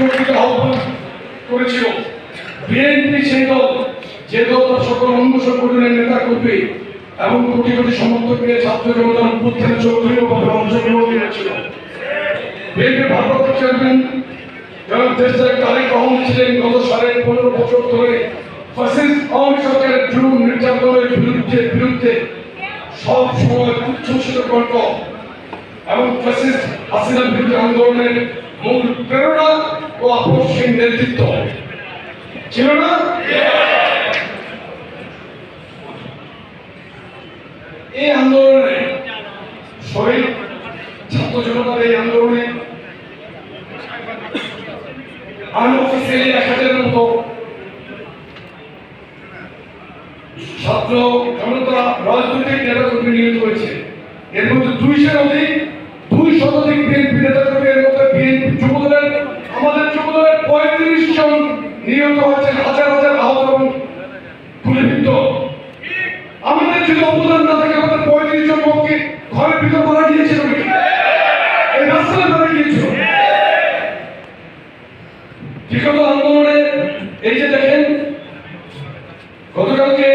যোগ আহ্বান করেছিল। বিএনপি সেই দল, যে দল তার সকল অঙ্গ সংগঠনের নেতা কর্মী এবং কোটি কোটি সমর্থক নিয়ে ছাত্র জনতার উত্থানে সক্রিয়ভাবে অংশগ্রহণ করেছিল। বিএনপি ভারপ্রাপ্ত চেয়ারম্যান জনাব দেশে তারেক রহমান ছিলেন গত সাড়ে পনেরো বছর ধরে ফ্যাসিস্ট আওয়ামী বিরুদ্ধে বিরুদ্ধে সব সময় এবং ফ্যাসিস্ট হাসিনা বিরুদ্ধে আন্দোলনের মূল প্রেরণা ও আপসহীন নেতৃত্ব। ছিল না? এই আন্দোলনে শহীদ ছাত্র জনতার এই আন্দোলনে আনঅফিসিয়ালি এক হাজারের মতো ছাত্র জনতা, রাজনৈতিক এর মধ্যে দুইশের দুই শতাধিক বিএনপি নেতা কর্মী এর মধ্যে বিএনপি যুবদলের আমাদের যুবদলের পঁয়ত্রিশ জন নিহত হয়েছেন, হাজার হাজার আহত এবং গুলিবিদ্ধ আমাদের যদি অবদান না থাকে, আমাদের পঁয়ত্রিশ জন লোককে ঘরের ভিতর মারা গিয়েছিল আন্দোলনে এই যে দেখেন, গতকালকে